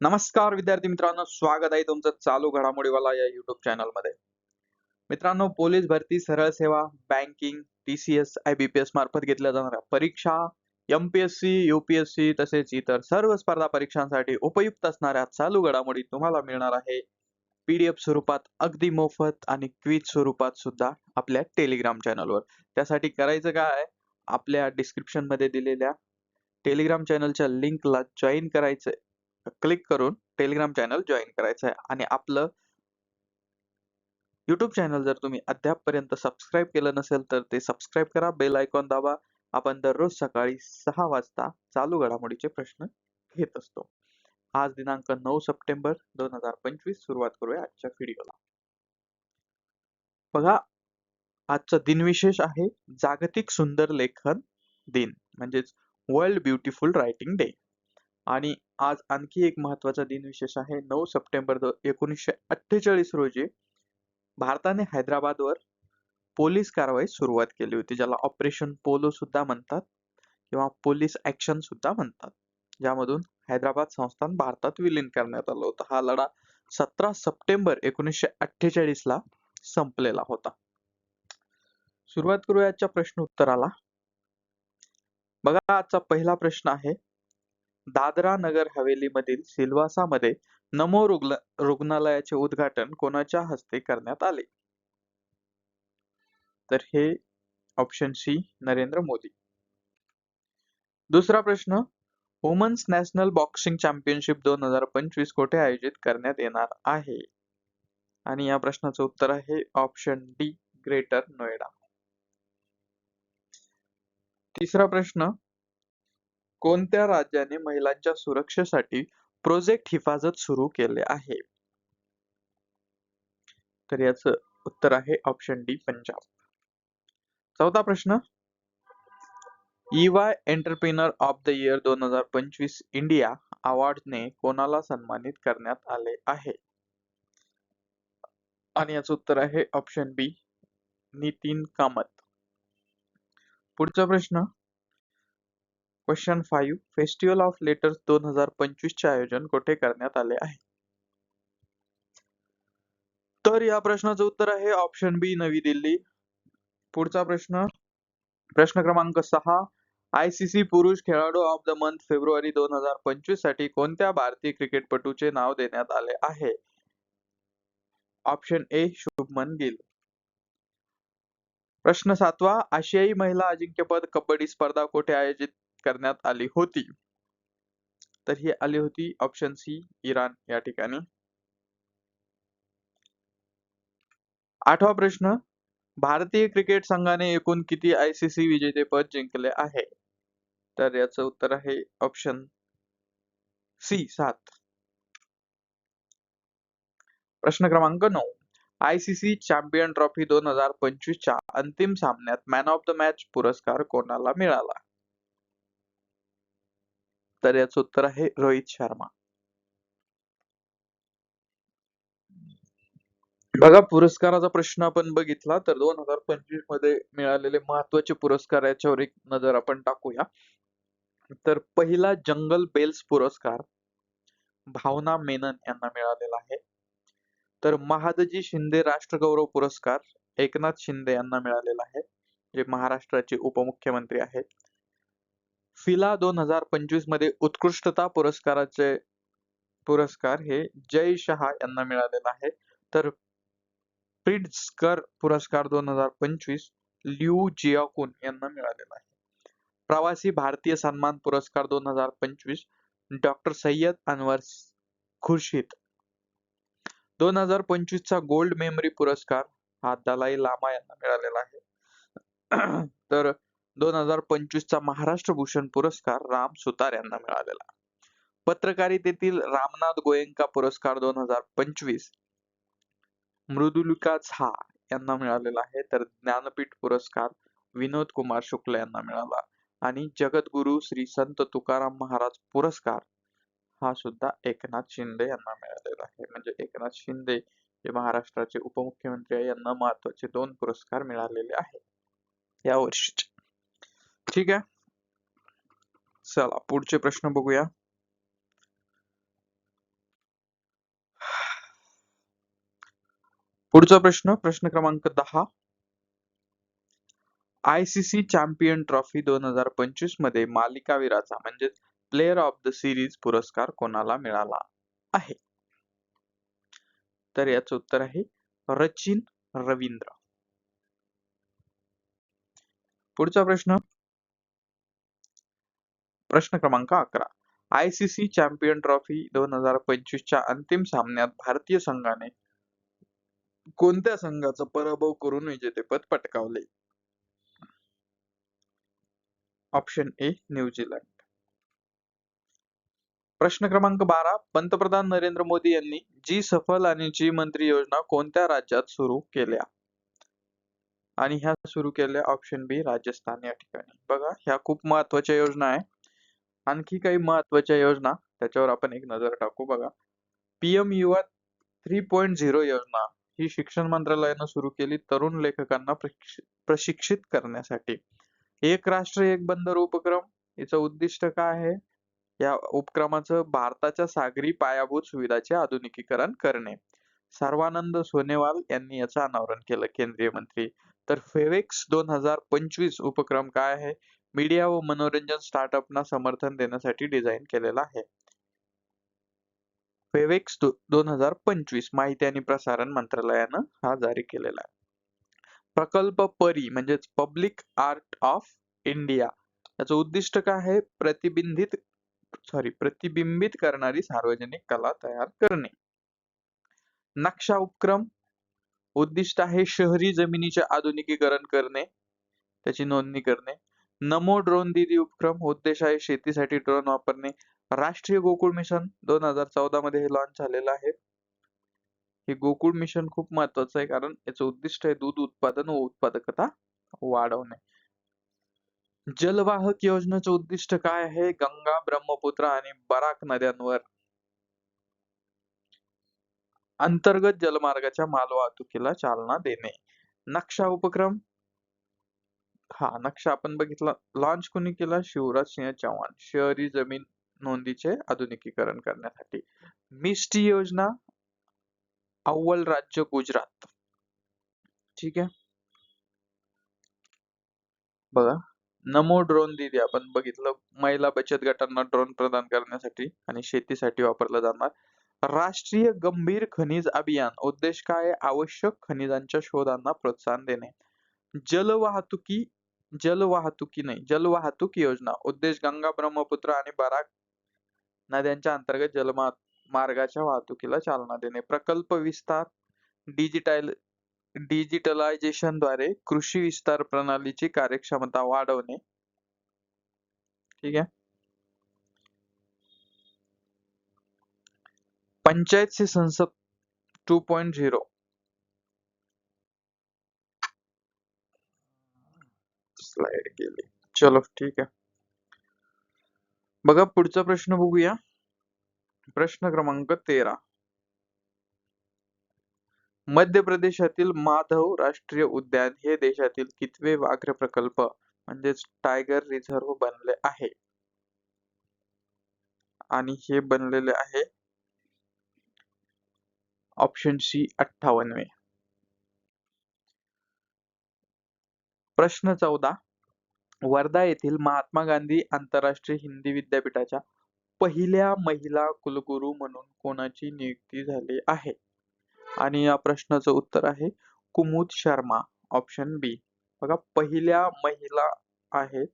नमस्कार विद्यार्थी मित्रांनो स्वागत आहे तुमचं चालू घडामोडीवाला या युट्यूब चॅनलमध्ये मित्रांनो पोलीस भरती सरळ सेवा बँकिंग टीसीएस आयबीपीएस मार्फत घेतल्या जाणाऱ्या परीक्षा एमपीएससी युपीएससी तसेच इतर सर्व स्पर्धा परीक्षांसाठी उपयुक्त असणाऱ्या चालू घडामोडी तुम्हाला मिळणार आहे. पीडीएफ स्वरूपात अगदी मोफत आणि क्विज स्वरूपात सुद्धा आपल्या टेलिग्राम चॅनलवर त्यासाठी करायचं काय आपल्या डिस्क्रिप्शनमध्ये दिलेल्या टेलिग्राम चॅनलच्या लिंकला जॉईन करायचंय. क्लिक करून टेलिग्राम चॅनल जॉईन करायचं आहे आणि आपलं यूट्यूब चॅनल जर तुम्ही अद्यापपर्यंत सबस्क्राईब केलं नसेल तर ते सबस्क्राईब करा. बेल आयकॉन दाबा. आपण दररोज सकाळी सहा वाजता चालू घडामोडीचे प्रश्न घेत असतो. आज दिनांक नऊ सप्टेंबर दोन हजार पंचवीस सुरुवात करूया आजच्या व्हिडिओला बघा आजचा दिनविशेष आहे जागतिक सुंदर लेखन दिन. म्हणजेच वर्ल्ड ब्युटिफुल रायटिंग डे आणि आज आणखी एक महत्त्वाचा दिनविशेष आहे. नऊ सप्टेंबर एकोणीसशे अठ्ठेचाळीस रोजी भारताने हैदराबादवर पोलीस कारवाई सुरुवात केली होती ज्याला ऑपरेशन पोलो सुद्धा म्हणतात किंवा पोलीस ऍक्शन सुद्धा म्हणतात ज्यामधून हैदराबाद संस्थान भारतात विलीन करण्यात आलं होतं. हा लढा सतरा सप्टेंबर एकोणीसशे अठ्ठेचाळीस ला संपलेला होता. सुरुवात करूया आजच्या प्रश्न उत्तराला बघा आजचा पहिला प्रश्न आहे. दादरा नगर हवेली मधील सिल्वासा मध्ये नमो रुग्ण रुग्णालयाचे उद्घाटन कोणाच्या हस्ते करण्यात आले? तर हे ऑप्शन सी नरेंद्र मोदी. दुसरा प्रश्न वुमन्स नॅशनल बॉक्सिंग चॅम्पियनशिप दोन हजार पंचवीस कोठे आयोजित करण्यात येणार आहे? आणि या प्रश्नाचं उत्तर आहे ऑप्शन डी ग्रेटर नोएडा तिसरा प्रश्न कोणत्या राज्याने महिलांच्या सुरक्षेसाठी प्रोजेक्ट हिफाजत सुरू केले आहे? तर याच उत्तर आहे ऑप्शन डी पंजाब. चौथा प्रश्न EY entrepreneur of the year दोन हजार पंचवीस इंडिया अवॉर्डने कोणाला सन्मानित करण्यात आले आहे? आणि याचं उत्तर आहे ऑप्शन बी नितीन कामत. पुढचा प्रश्न. Question five festival of letters दोन हजार पंचवीस चे आयोजन कुठे करण्यात आले आहे? तर या प्रश्नाचं उत्तर आहे ऑप्शन बी नवी दिल्ली. पुढचा प्रश्न. प्रश्न क्रमांक सहा. आयसीसी पुरुष खेळाडू ऑफ द मंथ फेब्रुवारी दोन हजार पंचवीससाठी कोणत्या भारतीय क्रिकेटपटूचे नाव देण्यात आले आहे? Option A Shubman Gill. प्रश्न सातवा आशियाई महिला अजिंक्यपद कबड्डी स्पर्धा कोठे आयोजित करण्यात आली होती? तर ही आली होती ऑप्शन सी इराण या ठिकाणी. आठवा प्रश्न भारतीय क्रिकेट संघाने एकूण किती आयसीसी विजेतेपद जिंकले आहे? तर याचं उत्तर आहे ऑप्शन सी सात. प्रश्न क्रमांक नऊ. आयसीसी चॅम्पियन ट्रॉफी दोन हजार पंचवीस च्या अंतिम सामन्यात मॅन ऑफ द मॅच पुरस्कार कोणाला मिळाला? तर याचं उत्तर आहे रोहित शर्मा. बघा पुरस्काराचा प्रश्न आपण बघितला तर दोन हजार पंचवीसमध्ये मिळालेले महत्त्वाचे पुरस्कार याच्यावर एक नजर आपण टाकूया. तर पहिला जंगल बेल्स पुरस्कार भावना मेनन यांना मिळालेला आहे. तर महादजी शिंदे राष्ट्रगौरव पुरस्कार एकनाथ शिंदे यांना मिळालेला आहे जे महाराष्ट्राचे उपमुख्यमंत्री आहेत. फिला दोन हजार पंचवीसमध्ये उत्कृष्टता पुरस्काराचे पुरस्कार हे जय शहा यांना मिळालेला आहे. तर प्रिट्झकर पुरस्कार दोन हजार पंचवीस लिऊ जियाकुन यांना मिळालेला आहे. प्रवासी भारतीय सन्मान पुरस्कार दोन हजार पंचवीस डॉक्टर सय्यद अनवर खुर्शीद दोन हजार पंचवीसचा गोल्ड मेमरी पुरस्कार हा दलाई लामा यांना मिळालेला आहे. तर दोन हजार पंचवीसचा महाराष्ट्र भूषण पुरस्कार राम सुतार यांना मिळालेला. पत्रकारितेतील रामनाथ गोयंका पुरस्कार दोन हजार पंचवीस मृदुलिका झा यांना मिळालेला आहे. तर ज्ञानपीठ पुरस्कार विनोद कुमार शुक्ल यांना मिळाला. आणि जगद्गुरु श्री संत तुकाराम महाराज पुरस्कार हा सुद्धा एकनाथ शिंदे यांना मिळालेला आहे. म्हणजे एकनाथ शिंदे हे महाराष्ट्राचे उपमुख्यमंत्री आहे. यांना महत्त्वाचे दोन पुरस्कार मिळालेले आहे या वर्षीचे. ठीक आहे. चला पुढचे प्रश्न बघूया. पुढचा प्रश्न प्रश्न क्रमांक दहा I C C champion trophy दोन हजार पंचवीसमध्ये मालिकावीराचा म्हणजेच प्लेअर ऑफ द सिरीज पुरस्कार कोणाला मिळाला आहे? तर याचं उत्तर आहे रचिन रवींद्र. पुढचा प्रश्न. प्रश्न क्रमांक अकरा. आयसीसी चॅम्पियन ट्रॉफी दोन हजार पंचवीसच्या अंतिम सामन्यात भारतीय संघाने कोणत्या संघाचा पराभव करून विजेतेपद पटकावले? ऑप्शन ए न्यूझीलंड प्रश्न क्रमांक बारा पंतप्रधान नरेंद्र मोदी यांनी जी सफल आणि जी मंत्री योजना कोणत्या राज्यात सुरू केल्या? आणि ह्या सुरू केल्या ऑप्शन बी राजस्थान या ठिकाणी. बघा ह्या खूप महत्त्वाच्या योजना आहे. आणखी काही महत्त्वाच्या योजना त्याच्यावर आपण एक नजर टाकू बघा. पीएम युवा थ्री पॉइंट झिरो योजना ही शिक्षण मंत्रालयानं सुरू केली तरुण लेखकांना प्रशिक्षित करण्यासाठी. एक राष्ट्र एक बंदर उपक्रम याचं उद्दिष्ट काय आहे? या उपक्रमाचं भारताच्या सागरी पायाभूत सुविधाचे आधुनिकीकरण करणे. सर्वानंद सोनेवाल यांनी याचं अनावरण केलं केंद्रीय मंत्री. तर फेवेक्स दोन हजार पंचवीस उपक्रम काय आहे? मीडिया व मनोरंजन स्टार्टअपना समर्थन देण्यासाठी डिझाईन केलेला आहे. फेवेक्स दोन हजार पंचवीस माहिती आणि प्रसारण मंत्रालयानं हा जारी केलेला आहे. प्रकल्प परी म्हणजेच पब्लिक आर्ट ऑफ इंडिया याचं उद्दिष्ट काय आहे? प्रतिबिंबित सॉरी प्रतिबिंबित करणारी सार्वजनिक कला तयार करणे. नक्षा उपक्रम उद्दिष्ट आहे शहरी जमिनीचे आधुनिकीकरण करणे त्याची नोंदणी करणे. नमो ड्रोन दिदी उपक्रम उद्देश आहे शेतीसाठी ड्रोन वापरणे. राष्ट्रीय गोकुळ मिशन दोन हजार चौदा मध्ये हे लॉन्च झालेलं आहे. हे गोकुळ मिशन खूप महत्वाचं आहे कारण याचं उद्दिष्ट आहे दूध उत्पादन व उत्पादकता वाढवणे. जलवाहक योजनेचं उद्दिष्ट काय आहे? गंगा ब्रह्मपुत्र आणि बराक नद्यांवर. अंतर्गत जलमार्गाच्या मालवाहतुकीला चालना देणे. नक्षा उपक्रम? हा नक्षा आपण बघितला. लॉन्च कोणी केला? शिवराज सिंह चव्हाण शहरी जमीन नोंदीचे आधुनिकीकरण करण्यासाठी. मिस्टी योजना? अव्वल राज्य गुजरात. ठीक आहे. बघा. नमो ड्रोन दीदी आपण बघितलं महिला बचत गटांना ड्रोन प्रदान करण्यासाठी आणि शेतीसाठी वापरला जाणार. राष्ट्रीय गंभीर खनिज अभियान उद्देश काय? आवश्यक खनिजांच्या शोधांना प्रोत्साहन देणे. जलवाहतुकी जलवाहतुकी नाही जलवाहतूक योजना उद्देश गंगा ब्रह्मपुत्र आणि बराक नद्यांच्या अंतर्गत जलमा मार्गाच्या वाहतुकीला चालना देणे. प्रकल्प विस्तार डिजिटल डिजिटलायझेशनद्वारे कृषी विस्तार प्रणालीची कार्यक्षमता वाढवणे. ठीक आहे? पंचायत से संसद टू पॉइंट झिरो स्लाइड केली. चलो ठीक आहे. बघा पुढचा प्रश्न बघूया. प्रश्न क्रमांक तेरा. मध्य प्रदेशातील माधव राष्ट्रीय उद्यान हे देशातील कितवे व्याघ्र प्रकल्प म्हणजेच टायगर रिझर्व बनले आहे? आणि हे बनलेले आहे ऑप्शन सी अठ्ठावन्नवे. प्रश्न चौदा. वर्धा येथील महात्मा गांधी आंतरराष्ट्रीय हिंदी विद्यापीठाच्या पहिल्या महिला कुलगुरू म्हणून कोणाची नियुक्ती झाली आहे? आणि या प्रश्नाचं उत्तर आहे कुमुद शर्मा ऑप्शन बी बघा पहिल्या महिला आहेत.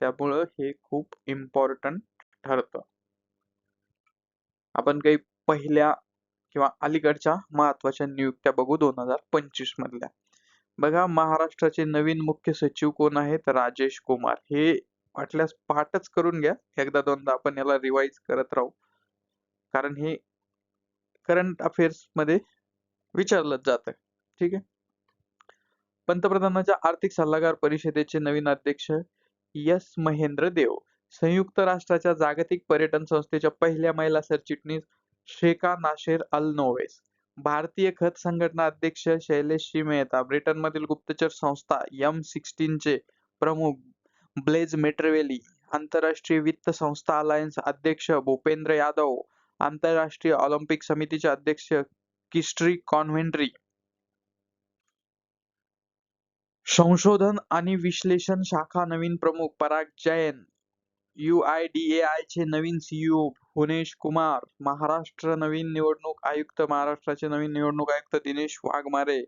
त्यामुळं हे खूप इम्पॉर्टंट ठरतं. आपण काही पहिल्या किंवा अलीकडच्या महत्त्वाच्या नियुक्त्या बघू दोन हजार पंचवीस मधल्या. बघा महाराष्ट्राचे नवीन मुख्य सचिव कोण आहेत? राजेश कुमार. हे वाटल्यास पाठच करून घ्या. एकदा दोनदा आपण याला रिवाइज करत राहू. कारण हे करंट अफेअर्समध्ये विचारलं जातं. ठीक आहे? पंतप्रधानांच्या आर्थिक सल्लागार परिषदेचे नवीन अध्यक्ष एस महेंद्र देव संयुक्त राष्ट्राच्या जागतिक पर्यटन संस्थेच्या पहिल्या महिला सरचिटणीस शेखा नाशेर अल नोवेस भारतीय खत संघटना अध्यक्ष शैलेश मेहता ब्रिटन मधील गुप्तचर संस्था एम सिक्स्टीन चे प्रमुख ब्लेज मेट्रेवेली आंतरराष्ट्रीय वित्त संस्था अलायन्स अध्यक्ष भूपेंद्र यादव आंतरराष्ट्रीय ऑलिम्पिक समितीचे अध्यक्ष किस्ट्री कॉन्व्हेंट्री. संशोधन आणि विश्लेषण शाखा नवीन प्रमुख पराग जैन युआयडीएआय चे नवीन सीईओ हुनेश कुमार महाराष्ट्र नवीन निवडणूक आयुक्त महाराष्ट्राचे नवीन निवडणूक आयुक्त दिनेश वाघमारे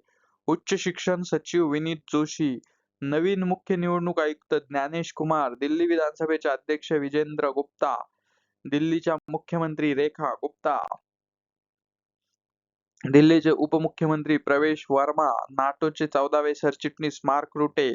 उच्च शिक्षण सचिव विनीत जोशी नवीन मुख्य निवडणूक आयुक्त ज्ञानेश कुमार दिल्ली विधानसभेचे अध्यक्ष विजेंद्र गुप्ता दिल्लीच्या मुख्यमंत्री रेखा गुप्ता दिल्लीचे उपमुख्यमंत्री प्रवेश वर्मा नाटोचे चौदावे सरचिटणीस मार्क रुटे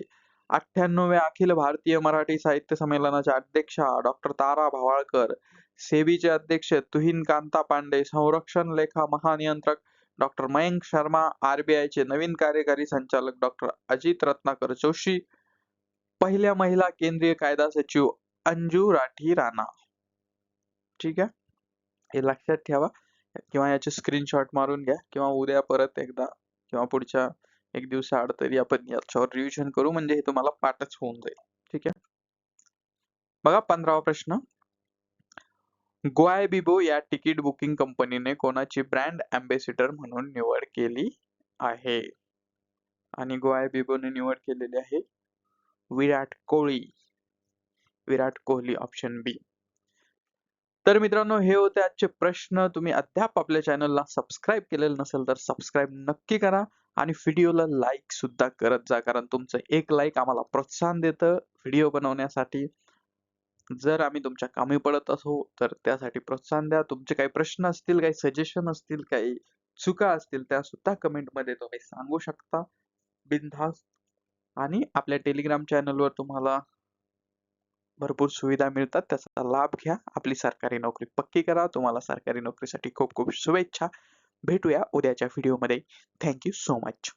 अठ्ठ्याण्णव्या अखिल भारतीय मराठी साहित्य संमेलनाच्या अध्यक्षा डॉक्टर तारा भावाळकर सेबीचे अध्यक्ष तुहिन कांता पांडे संरक्षण लेखा महानियंत्रक डॉक्टर मयंक शर्मा आरबीआय चे नवीन कार्यकारी संचालक डॉक्टर अजित रत्नाकर जोशी पहिल्या महिला केंद्रीय कायदा सचिव अंजू राठी राणा. ठीक आहे. हे लक्षात ठेवा. किंवा याचे स्क्रीनशॉट मारून घ्या. किंवा उद्या परत एकदा किंवा पुढच्या एक दिवसाआड तरी आपण याच्यावर रिव्हिजन करू. म्हणजे हे तुम्हाला पाठच होऊन जाईल. ठीक आहे? बघा पंधरावा प्रश्न. गोआय बिबो या तिकीट बुकिंग कंपनीने कोणाची ब्रँड अँबेसिडर म्हणून निवड केली आहे? आणि गोआय बिबोने निवड केलेली आहे विराट कोहली. विराट कोहली ऑप्शन बी तर मित्रांनो हे होते आजचे प्रश्न. तुम्ही अद्याप आपल्या चॅनलला सबस्क्राईब केलेलं नसेल तर सबस्क्राईब नक्की करा आणि व्हिडिओला लाईक सुद्धा करत जा. कारण तुमचं एक लाईक आम्हाला प्रोत्साहन देतं व्हिडिओ बनवण्यासाठी. जर आम्ही तुमच्या कामी पडत असो तर त्यासाठी प्रोत्साहन द्या. तुमचे काही प्रश्न असतील काही सजेशन असतील काही चुका असतील त्या सुद्धा कमेंटमध्ये तुम्ही सांगू शकता. बिनधास्त. आणि आपल्या टेलिग्राम चॅनलवर तुम्हाला भरपूर सुविधा मिळतात. त्याचा लाभ घ्या. आपली सरकारी नोकरी पक्की करा. तुम्हाला सरकारी नोकरीसाठी खूप खूप शुभेच्छा. भेटूया उद्याच्या व्हिडिओमध्ये थँक्यू सो मच